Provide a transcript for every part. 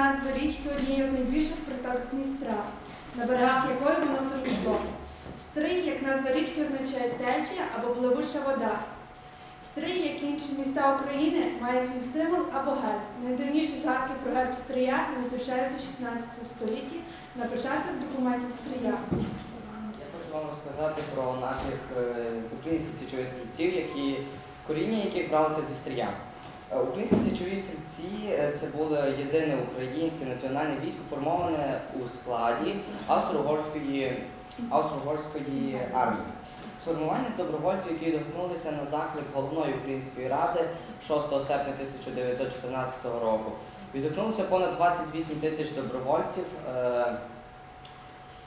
назви річки однією з найбільших приток Дністра, на берегах якої воно зросло. Стрий, як назва річки, означає течія або пливуча вода. Стрий, як і інші міста України, має свій символ або герб. Найдавніші згадки про герб Стрия зустрічаються в 16 столітті на початках документів Стрия. Я хочу вам розказати про наших е, українських січових стрільців, які коріння яких бралося зі стрія. Е, Українські січові стрільці е, це було єдине українське національне військо, формоване у складі Австро-Угорської Австро-Угорської армії. Сформування з добровольців, які відгукнулися на заклик головної української ради 6 серпня 1914 року. Відгукнулося понад 28 тисяч добровольців. Е,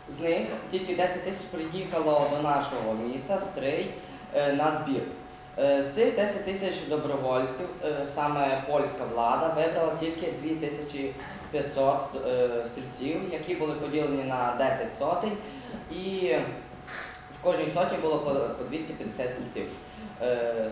З них тільки 10 тисяч приїхало до нашого міста Стрий на збір. Е, З цих 10 тисяч добровольців е, саме польська влада вибрала тільки 2500 е, стрільців, які були поділені на 10 сотень, і в кожній сотні було по по 250 стрільців. Е,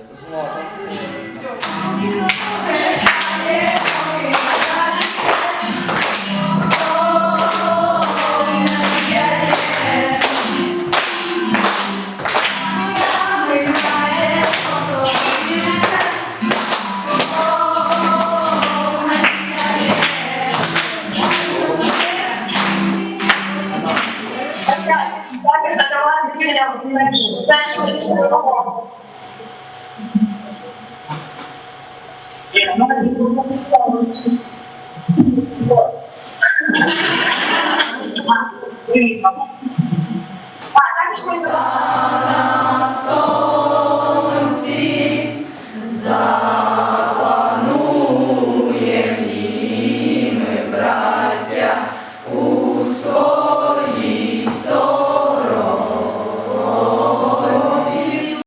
Só nós